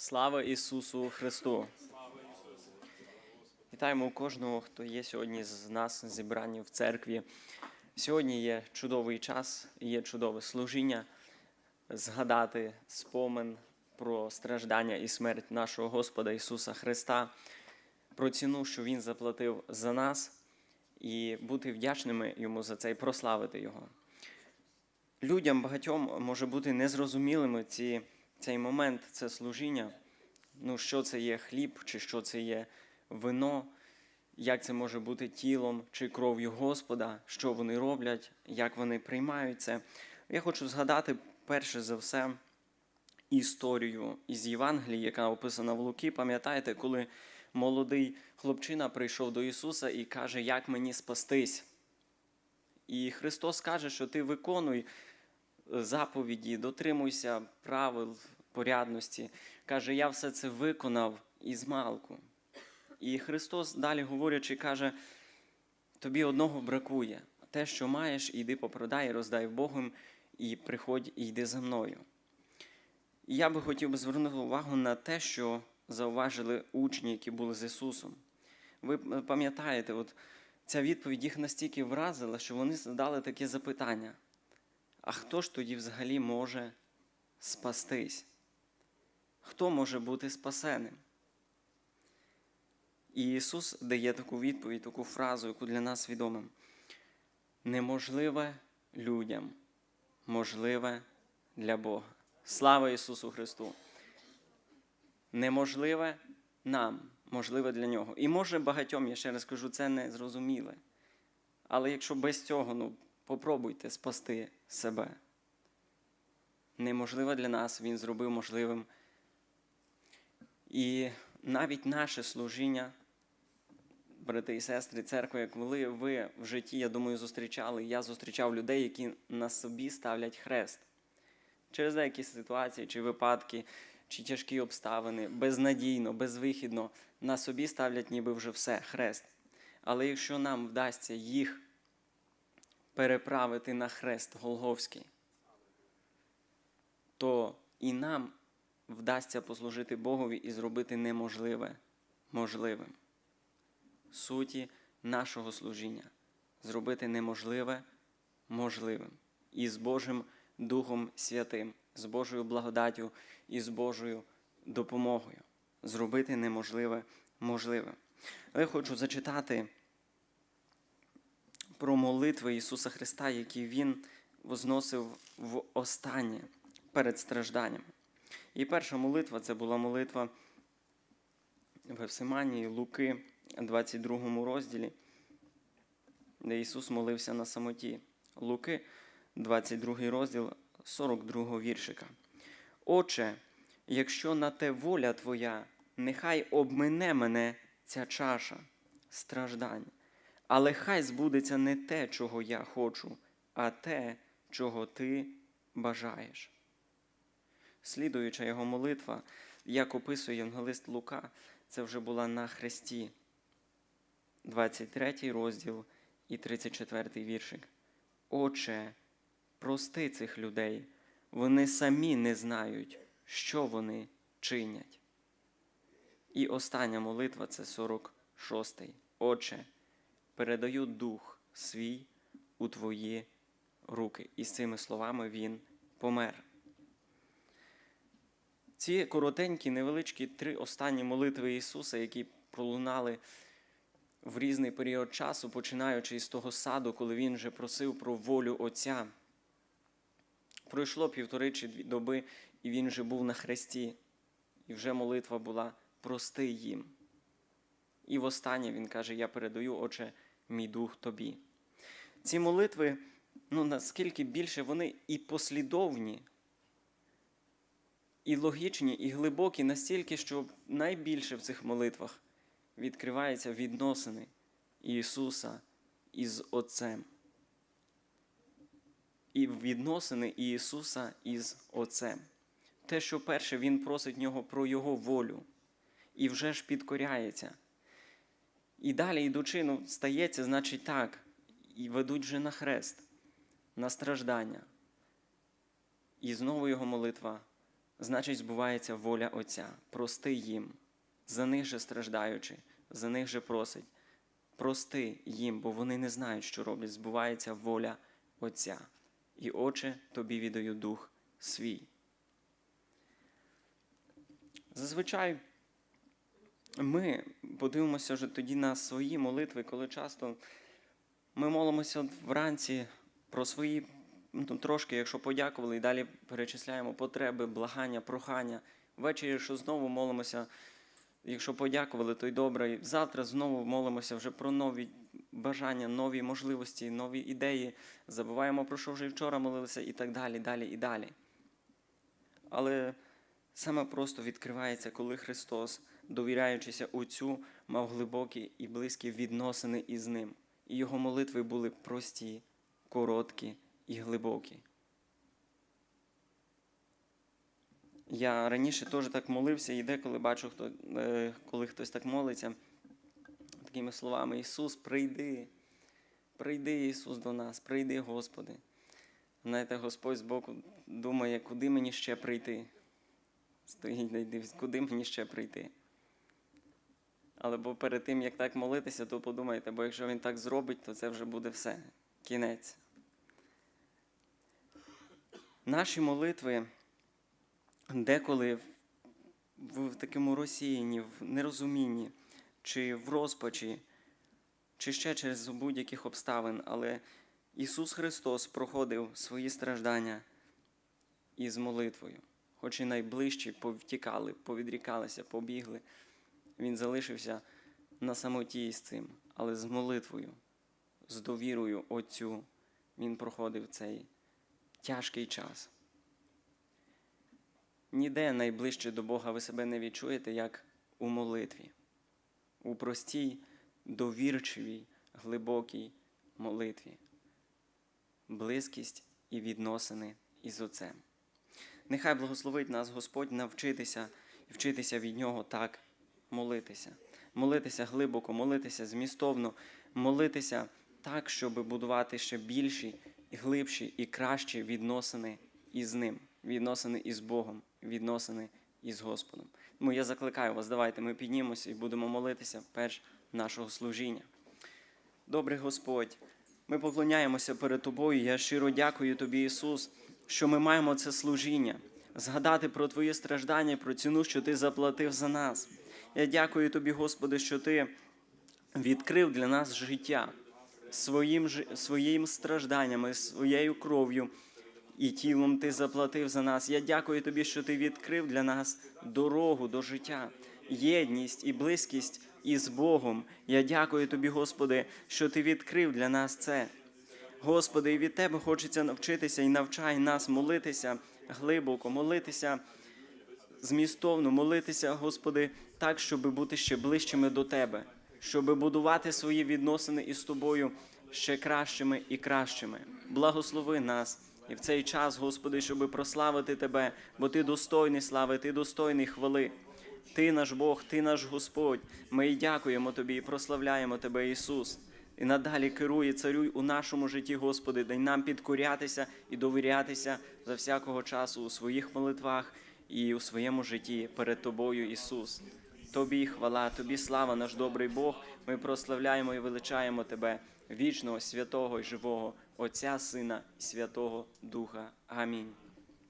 Слава Ісусу Христу! Вітаємо кожного, хто є сьогодні з нас зібрані в церкві. Сьогодні є чудовий час, є чудове служіння, згадати спомин про страждання і смерть нашого Господа Ісуса Христа, про ціну, що Він заплатив за нас, і бути вдячними Йому за це і прославити Його. Людям багатьом може бути незрозумілими ці, цей момент, це служіння. Ну, що це є хліб, чи що це є вино, як це може бути тілом чи кров'ю Господа, що вони роблять, як вони приймають це. Я хочу згадати перше за все історію із Євангелії, яка описана в Луки. Пам'ятаєте, коли молодий хлопчина прийшов до Ісуса і каже, як мені спастись. І Христос каже, що ти виконуй заповіді, дотримуйся правил порядності. Каже, я все це виконав із малку. І Христос далі говорячи, каже: тобі одного бракує. Те, що маєш, іди попродай, роздай Богом, і приходь і йди за мною. І я би хотів би звернути увагу на те, що зауважили учні, які були з Ісусом. Ви пам'ятаєте, от ця відповідь їх настільки вразила, що вони задали таке запитання: а хто ж тоді взагалі може спастись? Хто може бути спасеним? І Ісус дає таку відповідь, таку фразу, яку для нас відома. Неможливе людям, можливе для Бога. Слава Ісусу Христу! Неможливе нам, можливе для Нього. І може багатьом, я ще раз кажу, це не зрозуміле. Але якщо без цього, ну, попробуйте спасти себе. Неможливе для нас, Він зробив можливим. І навіть наше служіння, брати і сестри, церкви, коли ви в житті, я думаю, зустрічали, я зустрічав людей, які на собі ставлять хрест. Через деякі ситуації чи випадки, чи тяжкі обставини, безнадійно, безвихідно, на собі ставлять ніби вже все, хрест. Але якщо нам вдасться їх переправити на хрест Голговський, то і нам вдасться послужити Богові і зробити неможливе можливим. Суті нашого служіння зробити неможливе можливим і з Божим Духом Святим, з Божою благодаттю і з Божою допомогою. Зробити неможливе можливим. Але хочу зачитати про молитви Ісуса Христа, які Він возносив в останнє перед стражданням. І перша молитва це була молитва в Евсиманії Луки, 22 розділі, де Ісус молився на самоті. Луки, 22 розділ, 42 віршика. Отче, якщо на те воля Твоя, нехай обмине мене ця чаша страждань, але хай збудеться не те, чого я хочу, а те, чого Ти бажаєш. Слідуюча його молитва, як описує Євангелист Лука, це вже була на хресті, 23 розділ і 34 віршик. Отче, прости цих людей, вони самі не знають, що вони чинять. І остання молитва це 46. Отче, передаю дух свій у Твої руки. І з цими словами він помер. Ці коротенькі, невеличкі три останні молитви Ісуса, які пролунали в різний період часу, починаючи із того саду, коли Він вже просив про волю Отця. Пройшло півтори чи дві доби, і він вже був на хресті, і вже молитва була прости їм. І востаннє він каже: Я передаю, Отче, мій дух тобі. Ці молитви, ну наскільки більше вони і послідовні, і логічні, і глибокі, настільки, що найбільше в цих молитвах відкриваються відносини Ісуса із Отцем. І відносини Ісуса із Отцем. Те, що перше Він просить нього про Його волю, і вже ж підкоряється. І далі, йдучи, ну, стається, значить так, і ведуть вже на хрест, на страждання. І знову його молитва значить збувається воля Отця. Прости їм, за них же страждаючи, за них же просить. Прости їм, бо вони не знають, що роблять. Збувається воля Отця. І, Отче, тобі віддаю дух свій. Зазвичай ми подивимося вже тоді на свої молитви, коли часто ми молимося вранці про свої, ну, трошки, якщо подякували, і далі перечисляємо потреби, благання, прохання. Ввечері, що знову молимося, якщо подякували, то й добре. І завтра знову молимося вже про нові бажання, нові можливості, нові ідеї. Забуваємо про що вже вчора молилися, і так далі, далі і далі. Але саме просто відкривається, коли Христос, довіряючися Отцю, мав глибокі і близькі відносини із ним. І його молитви були прості, короткі і глибокі. Я раніше теж так молився, і деколи бачу, хто, е, коли хтось так молиться, такими словами: Ісус, прийди, прийди, Ісус, до нас, прийди, Господи. Знаєте, Господь збоку думає, куди мені ще прийти. Стоїть, куди мені ще прийти. Але перед тим, як так молитися, то подумайте, бо якщо він так зробить, то це вже буде все. Кінець. Наші молитви деколи в такому розсіянні, в нерозумінні, чи в розпачі, чи ще через будь-яких обставин, але Ісус Христос проходив свої страждання із молитвою. Хоч і найближчі повтікали, повідрікалися, побігли. Він залишився на самоті з цим, але з молитвою, з довірою Отцю він проходив цей тяжкий час. Ніде найближче до Бога ви себе не відчуєте, як у молитві, у простій, довірчивій, глибокій молитві, близькість і відносини із Отцем. Нехай благословить нас Господь навчитися і вчитися від Нього так молитися. Молитися глибоко, молитися змістовно, молитися так, щоб будувати ще більші, глибші і кращі відносини із ним, відносини із Богом, відносини із Господом. Тому я закликаю вас, давайте ми піднімемося і будемо молитися перш нашого служіння. Добрий Господь, ми поклоняємося перед Тобою. Я щиро дякую Тобі, Ісус, що ми маємо це служіння, згадати про Твої страждання, про ціну, що Ти заплатив за нас. Я дякую Тобі, Господи, що Ти відкрив для нас життя своїм, своїм стражданнями, своєю кров'ю і тілом Ти заплатив за нас. Я дякую Тобі, що Ти відкрив для нас дорогу до життя, єдність і близькість із Богом. Я дякую Тобі, Господи, що Ти відкрив для нас це. Господи, і від Тебе хочеться навчитися і навчай нас молитися глибоко, молитися змістовно, молитися, Господи, так, щоб бути ще ближчими до Тебе, щоб будувати свої відносини із Тобою ще кращими і кращими. Благослови нас і в цей час, Господи, щоб прославити Тебе, бо Ти достойний слави, Ти достойний хвали. Ти наш Бог, Ти наш Господь. Ми й дякуємо Тобі і прославляємо Тебе, Ісус. І надалі керуй і царюй у нашому житті, Господи, дай нам підкорятися і довірятися за всякого часу у своїх молитвах і у своєму житті перед Тобою, Ісус. Тобі хвала, Тобі слава, наш добрий Бог. Ми прославляємо і величаємо Тебе, вічного, святого і живого, Отця, Сина і Святого Духа. Амінь.